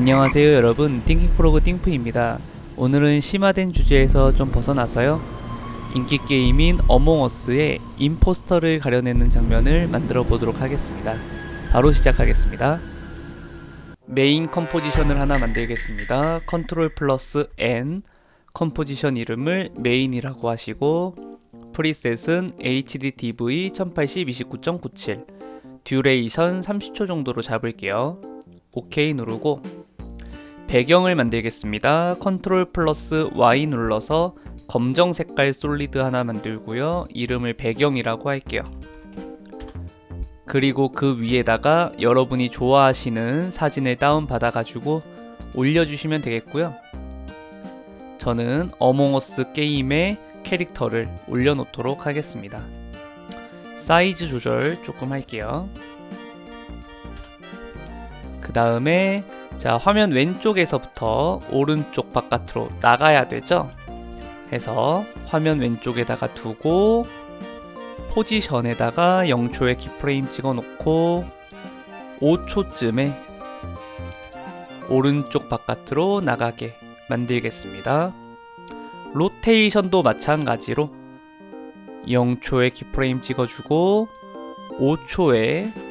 안녕하세요 여러분. 띵킹프로그 띵프입니다. 오늘은 심화된 주제에서 좀 벗어나서요. 인기 게임인 어몽어스의 임포스터를 가려내는 장면을 만들어 보도록 하겠습니다. 바로 시작하겠습니다. 메인 컴포지션을 하나 만들겠습니다. 컨트롤 플러스 N. 컴포지션 이름을 메인이라고 하시고 프리셋은 HDTV 1080 29.97 듀레이션 30초 정도로 잡을게요. OK 누르고 배경을 만들겠습니다. 컨트롤 플러스 Y 눌러서 검정 색깔 솔리드 하나 만들고요. 이름을 배경이라고 할게요. 그리고 그 위에다가 여러분이 좋아하시는 사진을 다운받아 가지고 올려주시면 되겠고요. 저는 어몽어스 게임의 캐릭터를 올려놓도록 하겠습니다. 사이즈 조절 조금 할게요. 그 다음에 자 화면 왼쪽에서부터 오른쪽 바깥으로 나가야 되죠? 해서 화면 왼쪽에다가 두고 포지션에다가 0초의 키프레임 찍어 놓고 5초쯤에 오른쪽 바깥으로 나가게 만들겠습니다. 로테이션도 마찬가지로 0초의 키프레임 찍어주고 5초에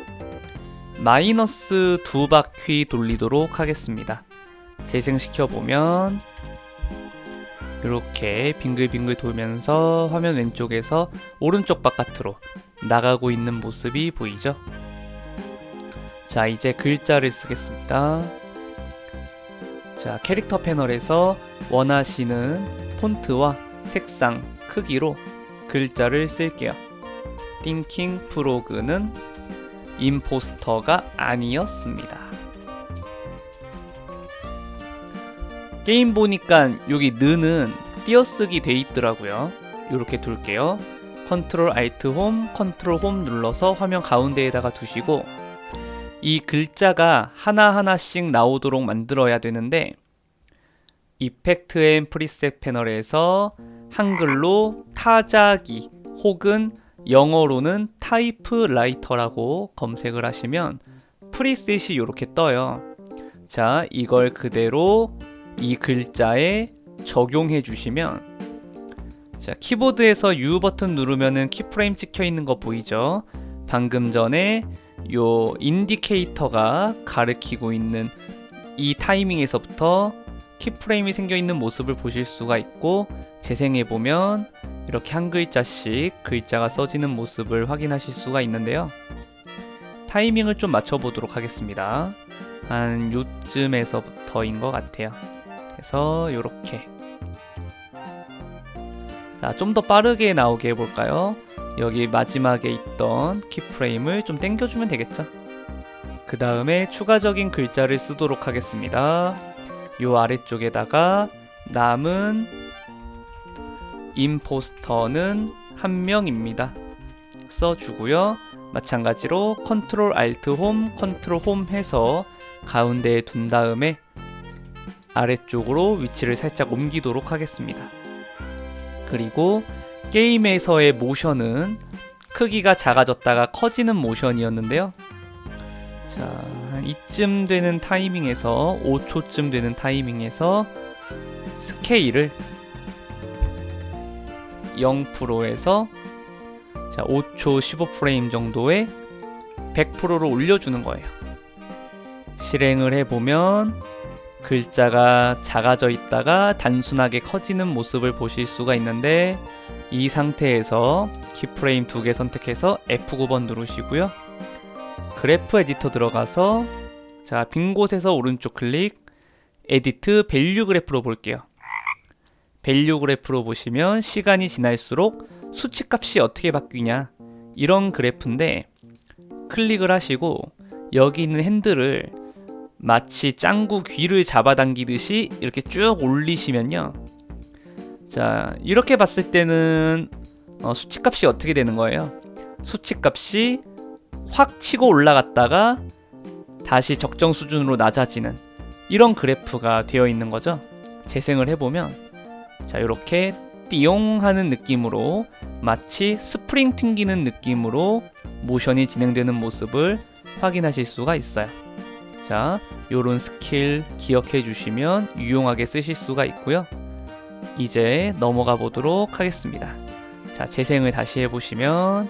마이너스 두 바퀴 돌리도록 하겠습니다. 재생시켜 보면 이렇게 빙글빙글 돌면서 화면 왼쪽에서 오른쪽 바깥으로 나가고 있는 모습이 보이죠? 자, 이제 글자를 쓰겠습니다. 자, 캐릭터 패널에서 원하시는 폰트와 색상, 크기로 글자를 쓸게요. 띵킹 프로그는 임포스터가 아니었습니다. 게임 보니까 여기 느는 띄어쓰기 돼 있더라고요. 이렇게 둘게요. 컨트롤 알트 홈, 컨트롤 홈 눌러서 화면 가운데에다가 두시고 이 글자가 하나하나씩 나오도록 만들어야 되는데 이펙트 앤 프리셋 패널에서 한글로 타자기 혹은 영어로는 타이프 라이터라고 검색을 하시면 프리셋이 이렇게 떠요. 자, 이걸 그대로 이 글자에 적용해 주시면 자, 키보드에서 U 버튼 누르면은 키프레임 찍혀 있는 거 보이죠? 방금 전에 요 인디케이터가 가리키고 있는 이 타이밍에서부터 키프레임이 생겨 있는 모습을 보실 수가 있고 재생해 보면 이렇게 한 글자씩 글자가 써지는 모습을 확인하실 수가 있는데요. 타이밍을 좀 맞춰보도록 하겠습니다. 한 요쯤에서부터인 것 같아요. 그래서 이렇게 자, 좀 더 빠르게 나오게 해볼까요? 여기 마지막에 있던 키프레임을 좀 당겨주면 되겠죠? 그 다음에 추가적인 글자를 쓰도록 하겠습니다. 요 아래쪽에다가 남은 임포스터는 한 명입니다. 써주고요. 마찬가지로 컨트롤 알트 홈, 컨트롤 홈 해서 가운데에 둔 다음에 아래쪽으로 위치를 살짝 옮기도록 하겠습니다. 그리고 게임에서의 모션은 크기가 작아졌다가 커지는 모션이었는데요. 자, 한 이쯤 되는 타이밍에서 5초쯤 되는 타이밍에서 스케일을 0%에서 자, 5초 15프레임 정도의 100%로 올려주는 거예요. 실행을 해보면 글자가 작아져 있다가 단순하게 커지는 모습을 보실 수가 있는데 이 상태에서 키프레임 두 개 선택해서 F9번 누르시고요. 그래프 에디터 들어가서 자, 빈 곳에서 오른쪽 클릭 에디트 밸류 그래프로 볼게요. 밸류 그래프로 보시면 시간이 지날수록 수치값이 어떻게 바뀌냐? 이런 그래프인데 클릭을 하시고 여기 있는 핸들을 마치 짱구 귀를 잡아당기듯이 이렇게 쭉 올리시면요. 자 이렇게 봤을 때는 어, 수치값이 어떻게 되는 거예요? 수치값이 확 치고 올라갔다가 다시 적정 수준으로 낮아지는 이런 그래프가 되어 있는 거죠. 재생을 해보면 자 이렇게 띠용 하는 느낌으로 마치 스프링 튕기는 느낌으로 모션이 진행되는 모습을 확인하실 수가 있어요 자, 요런 스킬 기억해 주시면 유용하게 쓰실 수가 있고요. 이제 넘어가 보도록 하겠습니다. 자, 재생을 다시 해보시면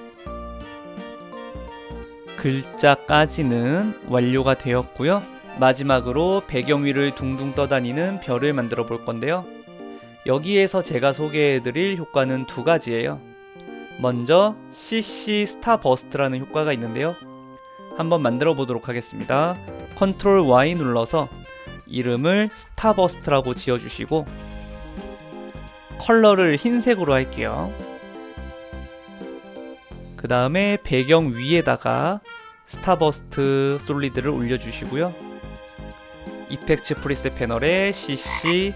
글자까지는 완료가 되었고요. 마지막으로 배경 위를 둥둥 떠다니는 별을 만들어 볼 건데요. 여기에서 제가 소개해 드릴 효과는 두 가지예요. 먼저 CC 스타 버스트라는 효과가 있는데요. 한번 만들어 보도록 하겠습니다. 컨트롤 Y 눌러서 이름을 스타 버스트라고 지어 주시고 컬러를 흰색으로 할게요. 그 다음에 배경 위에다가 스타버스트 솔리드를 올려주시고요. 이펙트 프리셋 패널에 CC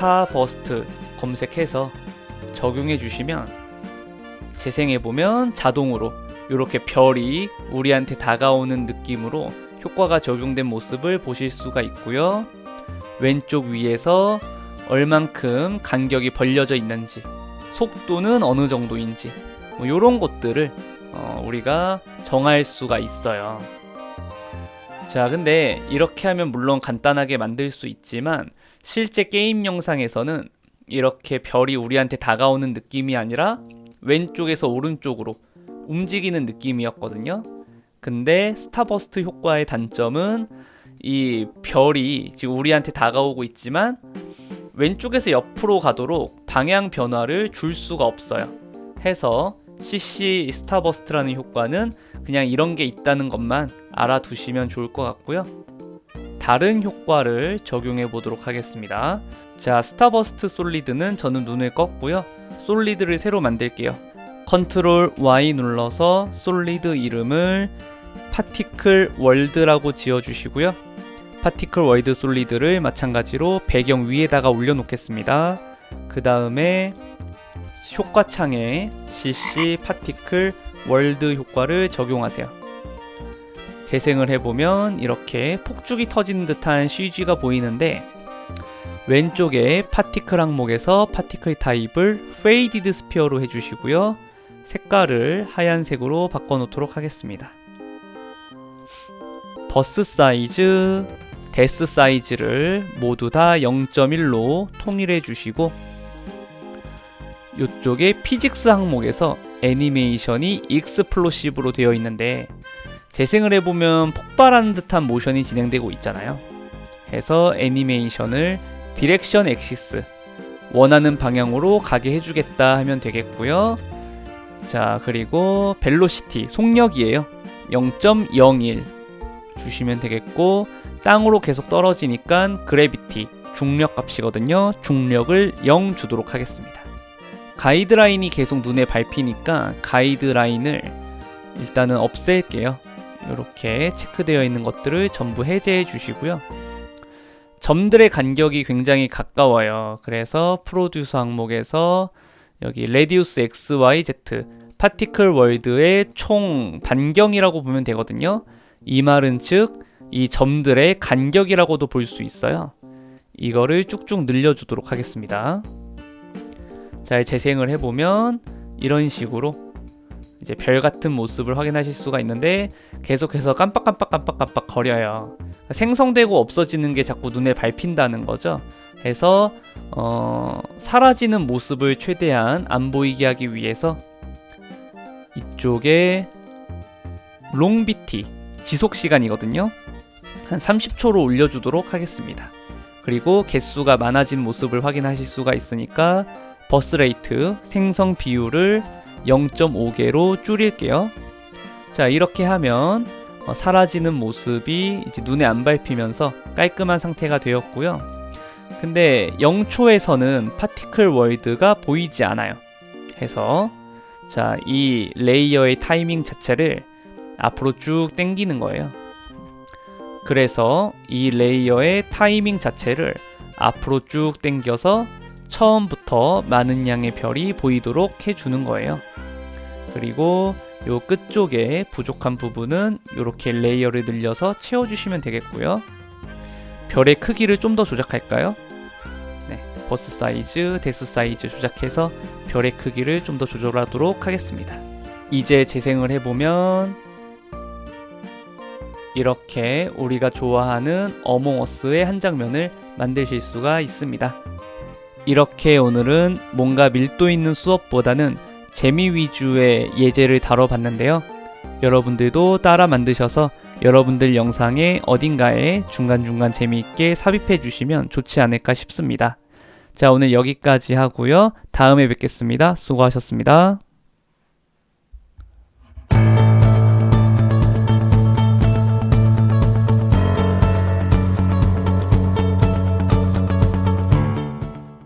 스타버스트 검색해서 적용해 주시면 재생해 보면 자동으로 이렇게 별이 우리한테 다가오는 느낌으로 효과가 적용된 모습을 보실 수가 있고요. 왼쪽 위에서 얼만큼 간격이 벌려져 있는지, 속도는 어느 정도인지, 뭐 이런 것들을 어, 우리가 정할 수가 있어요. 자, 근데 이렇게 하면 물론 간단하게 만들 수 있지만 실제 게임 영상에서는 이렇게 별이 우리한테 다가오는 느낌이 아니라 왼쪽에서 오른쪽으로 움직이는 느낌이었거든요. 근데 스타버스트 효과의 단점은 이 별이 지금 우리한테 다가오고 있지만 왼쪽에서 옆으로 가도록 방향 변화를 줄 수가 없어요. 해서 CC 스타버스트라는 효과는 그냥 이런 게 있다는 것만 알아두시면 좋을 것 같고요. 다른 효과를 적용해 보도록 하겠습니다. 자, 스타버스트 솔리드는 저는 눈을 껐고요. 솔리드를 새로 만들게요. 컨트롤 Y 눌러서 솔리드 이름을 파티클 월드라고 지어 주시고요. 파티클 월드 솔리드를 마찬가지로 배경 위에다가 올려 놓겠습니다. 그 다음에 효과창에 CC 파티클 월드 효과를 적용하세요. 재생을 해보면 이렇게 폭죽이 터지는 듯한 CG가 보이는데 왼쪽에 파티클 항목에서 파티클 타입을 페이디드 스피어로 해주시고요. 색깔을 하얀색으로 바꿔놓도록 하겠습니다. 버스 사이즈, 데스 사이즈를 모두 다 0.1로 통일해 주시고 이쪽에 피직스 항목에서 애니메이션이 익스플로시브로 되어 있는데 재생을 해보면 폭발하는 듯한 모션이 진행되고 있잖아요. 해서 애니메이션을 디렉션 엑시스 원하는 방향으로 가게 해주겠다 하면 되겠고요. 자 그리고 벨로시티 속력이에요. 0.01 주시면 되겠고 땅으로 계속 떨어지니까 그래비티 중력 값이거든요. 중력을 0 주도록 하겠습니다. 가이드라인이 계속 눈에 밟히니까 가이드라인을 일단은 없앨게요. 이렇게 체크되어 있는 것들을 전부 해제해 주시고요. 점들의 간격이 굉장히 가까워요. 그래서 프로듀스 항목에서 여기 레디우스 XYZ 파티클 월드의 총 반경이라고 보면 되거든요. 이 말은 즉 이 점들의 간격이라고도 볼 수 있어요. 이거를 쭉쭉 늘려주도록 하겠습니다. 자, 재생을 해보면 이런 식으로 이제 별 같은 모습을 확인하실 수가 있는데 계속해서 깜빡깜빡깜빡깜빡 거려요. 생성되고 없어지는 게 자꾸 눈에 밟힌다는 거죠. 해서 어, 사라지는 모습을 최대한 안 보이게 하기 위해서 이쪽에 롱비티 지속 시간이거든요. 한 30초로 올려주도록 하겠습니다. 그리고 개수가 많아진 모습을 확인하실 수가 있으니까 버스 레이트 생성 비율을 0.5개로 줄일게요. 자, 이렇게 하면 어, 사라지는 모습이 이제 눈에 안 밟히면서 깔끔한 상태가 되었고요. 근데 0초에서는 파티클 월드가 보이지 않아요. 해서 자, 이 레이어의 타이밍 자체를 앞으로 쭉 당기는 거예요. 그래서 이 레이어의 타이밍 자체를 앞으로 쭉 당겨서 처음부터 많은 양의 별이 보이도록 해주는 거예요. 그리고 요 끝쪽에 부족한 부분은 이렇게 레이어를 늘려서 채워주시면 되겠고요. 별의 크기를 좀 더 조작할까요? 네, 버스 사이즈, 데스 사이즈 조작해서 별의 크기를 좀 더 조절하도록 하겠습니다. 이제 재생을 해보면 이렇게 우리가 좋아하는 어몽어스의 한 장면을 만드실 수가 있습니다. 이렇게 오늘은 뭔가 밀도 있는 수업보다는 재미 위주의 예제를 다뤄봤는데요. 여러분들도 따라 만드셔서 여러분들 영상의 어딘가에 중간중간 재미있게 삽입해 주시면 좋지 않을까 싶습니다. 자, 오늘 여기까지 하고요. 다음에 뵙겠습니다. 수고하셨습니다.